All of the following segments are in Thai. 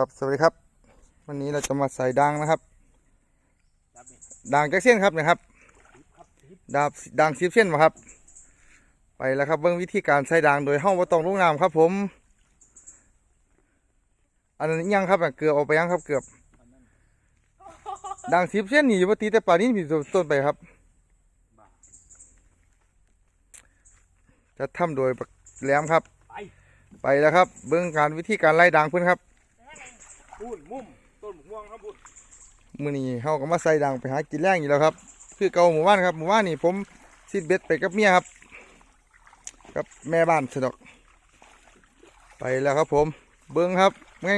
ครับสวัสดีครับ วันนี้เราจะมาใส่ดังนะครับดังจักเส้นครับนะครับดาบดังสิบเส้นมาครับ ไปแล้วครับเบื้องวิธีการใส่ดังโดยห้องวัตองลูกน้ำครับ ผม อันนั้นยังครับเกือบเอาไปยังครับเกือบดังสิบเส้นนี่ปกติแต่ป่านนี้มีต้นไปครับ จะทำโดยบักแหลมครับไปไปแล้วครับ เบื้องการวิธีการไล่ดังเพื่อนครับ พูนมุมต้นหมกม่วงครับพูนมื้อนี้เฮาก็มาใส่ดังไปหากินแรงอยู่แล้วครับ คือเก่าหมู่บ้านครับหมู่บ้านนี่ผมซิดเบ็ดไปกับเมียครับกับแม่บ้านสะดอก ไปแล้วครับผม เบิ้งครับ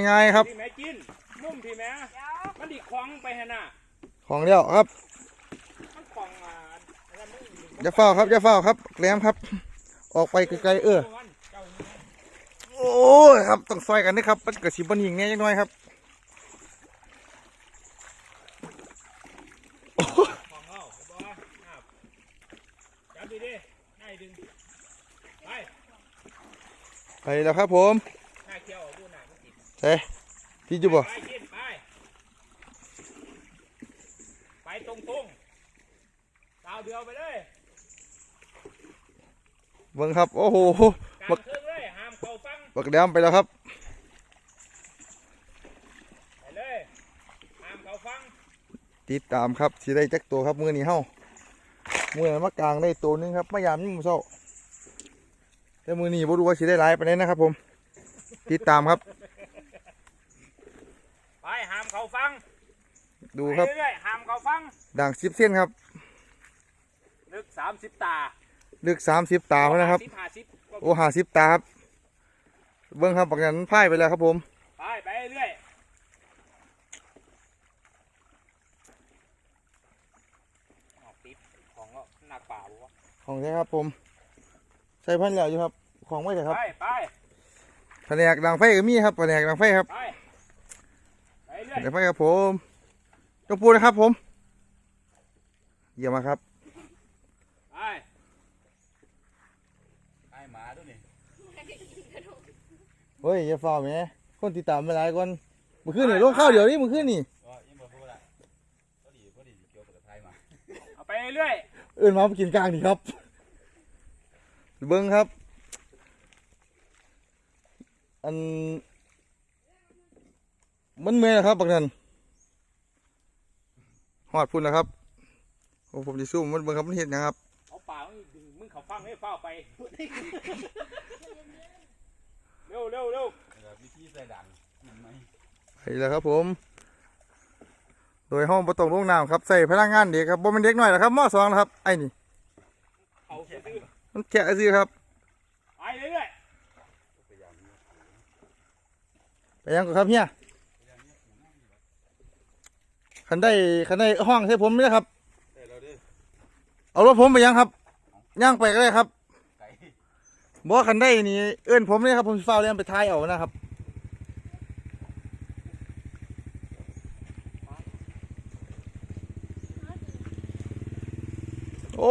ง่ายๆครับที่แม่กินมุมที่แม่มันดิคล้องไปฮะน่ะของเดียวครับมันคล้องอ่าอันนั้นมันอย่าเฝ้าครับอย่าเฝ้าครับแหลมครับ ออกไปไกลๆเออมันเจ้านี่โอ้ยครับต้องซอยกันนะครับมันก็สิบ่ยิงแน่จังน้อยครับ ของเอาบอครับจับดีดิง่ายดึง ไปไปแล้วครับผมหน้าเขียวดูหน้ามันติดเฮ้ที่อยู่บ่ไปกินไปไปตรงตรงๆดาวเดียวไปเลยเบิ้งครับ โอ้โหกลางเครื่องเลยห้ามเข้าฟังบักแหลมไปแล้วครับไปเลยห้ามเข้าฟังติดตามครับสิได้จักตัวครับมือนี้เฮา มือนั้นมากลางได้ตัวหนึงครับมายามนี่มือเศร้าแต่มือนี้บ่รู้ว่าสิได้หลายปานใดนะครับ ผมติดตามครับ ไปห้ามเข้าฟังดูครับไปเรื่อยๆห้ามเข้าฟังด่างสิบเส้นครับ ลึกสามสิบตาลึกสามสิบตาแล้วนะครับ สิบห้าสิบโอ้ห้าสิบตาครับเบิ้งครับปักนั้นพ่ายไปแล้วครับผม ไปไปเรื่อยออกติดของก็หนักเปล่าวะ ของใช่ครับผม ใส่พันแล้วอยู่ครับ ของไม่ใช่ครับไปไปแผนกด่างไฟก็มีครับแผนกด่างไฟครับไปไปเรื่อยด่างไฟครับผมจงปูนะครับผมเยี่ยมมากครับไปไอ้หมาด้วยนี่เฮ้ยอย่าฝ่าแหม่คนติดตามมาหลายคนมือขึ้นนี่ลงข้าวเดี๋ยวนี้มือขึ้นนี่ ก็ยังบอกพูดละพอดี พอดีเกี่ยวกับไทยมา เอาไปเรื่อยเอื่นมาไปกินกลางนี่ครับ เบิ้งครับ อัน มันเมื่อยแล้วครับบักนั้นหอดพุ่นแล้วครับโอ้ผมจะสู้มันเบิ้งครับมันเห็นนะครับ เอาป่ามึงดึงมึงเขาฟังให้เฝ้าไป เร็วเร็วเร็วแล้ววิธีใส่ดังกินไหม ไปแล้วครับผม โดยห้องประตองลงน้ำครับใส่พลังงานเด็กครับบ่เป็นเด็กหน่อยแล้วครับมสองแล้วครับไอ้นี่เอาซื้อมันแกะซื้อครับไปเรื่อยพยายามนี้ไปยังก่อนครับเฮียคันได้คันได้ห้องใช่ผมไหมครับแต่เราดิเอารถผมไปยังครับย่างไปก็ได้ครับไก่บอกว่าคันได้นี่เอื้อนผมเนี่ยครับผมสิฟ้าวเรียนไปท้ายเอานะครับ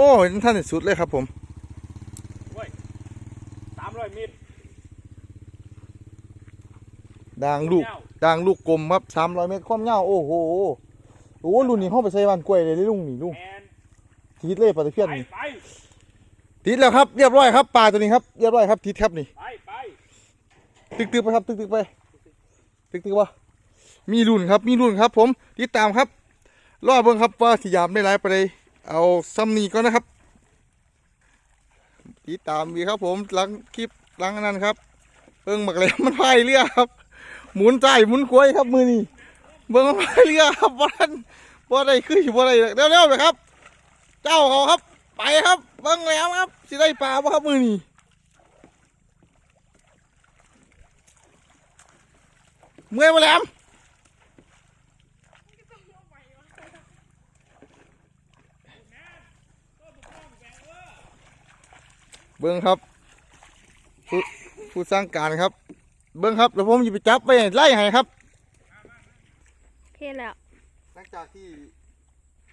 โอ้ยท่านสุดเลยครับผมๆสามร้อยเมตรด่างลูกเจ้าด่างลูกกลมครับสามร้อยเมตรความยาวโอ้โหโอ้โหรุ่นนี้เข้าไปใส่บ้านกล้วยเลยเลยลุงนี่ลุงแอนทิดเลยปลาตะเพียนไปนี่ไปทิดแล้วครับเรียบร้อยครับปลาตัวนี้ครับเรียบร้อยครับทิดครับนี่ไปไปตึกตึกไปครับตึกตึกไปตึกตึกวะมีรุ่นครับมีรุ่นครับ ผมติดตามครับรอเบิ่งครับว่าสยามได้หลายไปเลย เอาซัมนี่ก่อนนะครับติดตามมีครับผมหลังคลิปหลังนั้นครับเบิ่งหมักเลยมันพายเรือครับ หมุนใจหมุนควยครับมือนี่เบิ่งมันพายเรือครับบ่ทันบ่ได้คือสิบ่ได้เร็วๆเลยครับ เจ้าเขาครับ ไปครับ เบิ่งแล้วครับสิได้ปลาบ่ครับมือนี่เมื่อยมาแล้ว บิ่งครับผู้ผู้สร้างการครับ เบิ่งครับแล้วผมจะไปจับไปไล่ให้ครับเทแล้วหลังจากที่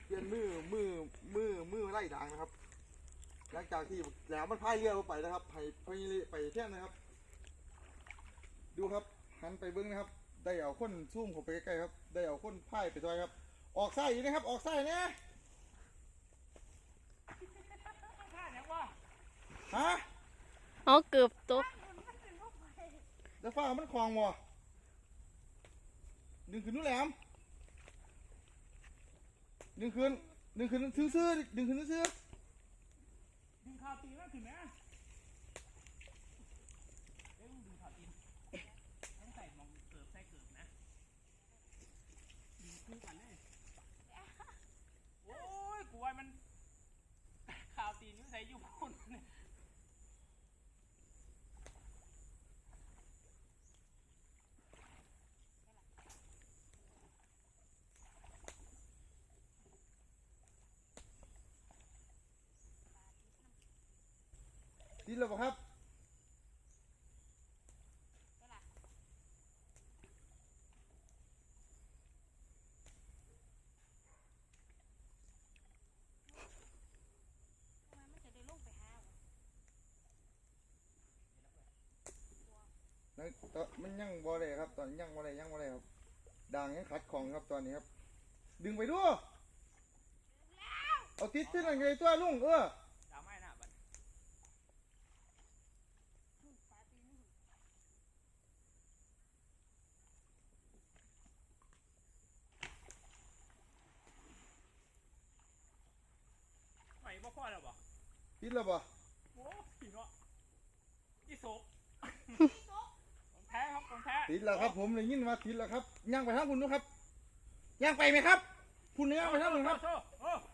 เปลี่ยนมือมือมือมือไล่ด่างนะครับ หลังจากที่แหลมมันพายเรือไปนะครับไปไปไปแท่นนะครับ ดูครับหันไปเบิ้งนะครับ ได้เอาคนซูมเข้าไปใกล้ๆครับ ได้เอาคนพ่ายไปด้วยครับ ออกไส้อีกนะครับ ออกไส้เนี่ย ท่าเนี่ยวะ ฮะ เอาเกือบตกจะฟ้ามันคลองบ่ดึงขึ้นนู่นแหลม ดึงขึ้น ดึงขึ้นซื่อๆดึงขึ้นซื่อดึงข่าวตีนแล้วถึงนะเอ้ยดึงข่าวตีนต้องใส่มองเกิบใส่เกิบนะดึงคู่กันเลยโอ้ยกูว่ามันข่าวตีนอยู่ใส่อยู่ พุ่นเนี่ยๆดินแล้วบ่ครับนั่นตอนมันยังบ่ได้ครับ ตอนนี้ยังบ่ได้ยังบ่ได้ครับด่างยังขัดของครับตอนนี้ครับ ดึงไปดูเอาติดที่นั่นไงตัวลุงเออ ดาวไม้หน้าบัดไหว บ่พอแล้วบ่ติดแล้วบ่โอ้ผีเนาะอีโศกของแท้ครับของแท้ติดแล้วครับผมได้ยินว่าติดแล้วครับย่างไปทางคุณนู้นครับย่างไปไหมครับ คุณย่างไปทางคุณครับ โอ้โห